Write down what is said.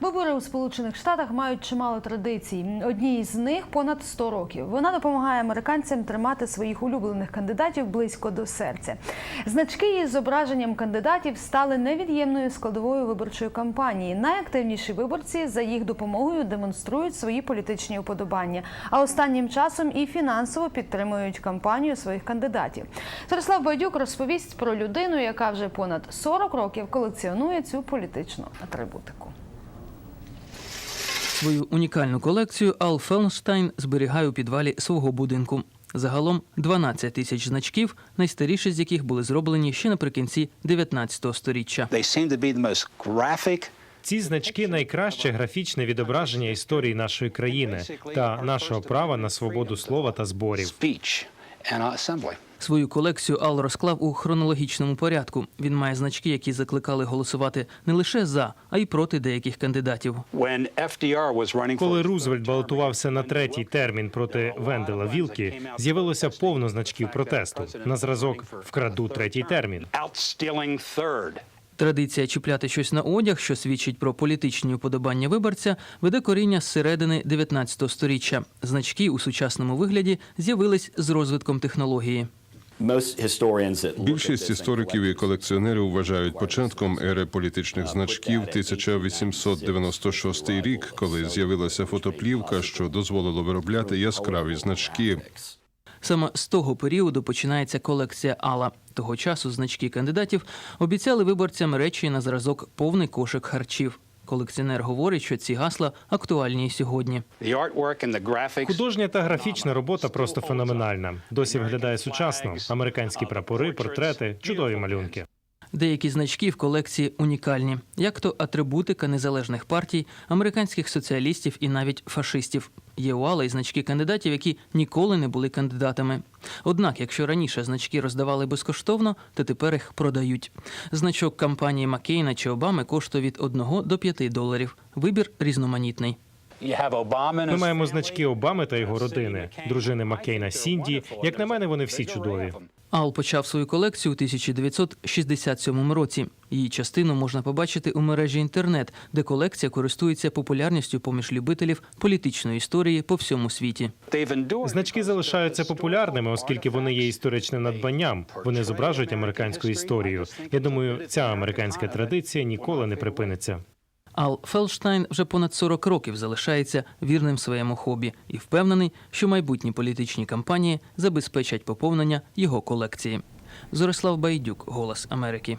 Вибори у Сполучених Штатах мають чимало традицій. Одній з них понад 100 років. Вона допомагає американцям тримати своїх улюблених кандидатів близько до серця. Значки із зображенням кандидатів стали невід'ємною складовою виборчої кампанії. Найактивніші виборці за їх допомогою демонструють свої політичні уподобання, а останнім часом і фінансово підтримують кампанію своїх кандидатів. Ярослав Байдюк розповість про людину, яка вже понад 40 років колекціонує цю політичну атрибутику. Свою унікальну колекцію Ал Фелнштайн зберігає у підвалі свого будинку. Загалом 12 тисяч значків, найстаріші з яких були зроблені ще наприкінці 19 століття. Ці значки найкраще графічне відображення історії нашої країни та нашого права на свободу слова та зборів. Свою колекцію Ал розклав у хронологічному порядку. Він має значки, які закликали голосувати не лише за, а й проти деяких кандидатів. Коли Рузвельт балотувався на третій термін проти Вендела Вілкі, з'явилося повно значків протесту на зразок «Вкраду третій термін». Традиція чіпляти щось на одяг, що свідчить про політичні уподобання виборця, веде коріння з середини 19 століття. Значки у сучасному вигляді з'явились з розвитком технології. Більшість істориків і колекціонерів вважають початком ери політичних значків 1896 рік, коли з'явилася фотоплівка, що дозволило виробляти яскраві значки. Саме з того періоду починається колекція Алла. Того часу значки кандидатів обіцяли виборцям речі на зразок повний кошик харчів. Колекціонер говорить, що ці гасла актуальні і сьогодні. Художня та графічна робота просто феноменальна. Досі виглядає сучасно. Американські прапори, портрети, чудові малюнки. Деякі значки в колекції унікальні, як то атрибутика незалежних партій, американських соціалістів і навіть фашистів. Є у Алла й значки кандидатів, які ніколи не були кандидатами. Однак, якщо раніше значки роздавали безкоштовно, то тепер їх продають. Значок кампанії Маккейна чи Обами коштує від 1 до 5 доларів. Вибір різноманітний. Ми маємо значки Обами та його родини, дружини Маккейна Сінді. Як на мене, вони всі чудові. Ал почав свою колекцію у 1967 році. Її частину можна побачити у мережі інтернет, де колекція користується популярністю поміж любителів політичної історії по всьому світі. Значки залишаються популярними, оскільки вони є історичним надбанням. Вони зображують американську історію. Я думаю, ця американська традиція ніколи не припиниться. Ал Фелштайн вже понад 40 років залишається вірним своєму хобі і впевнений, що майбутні політичні кампанії забезпечать поповнення його колекції. Зорислав Байдюк, Голос Америки.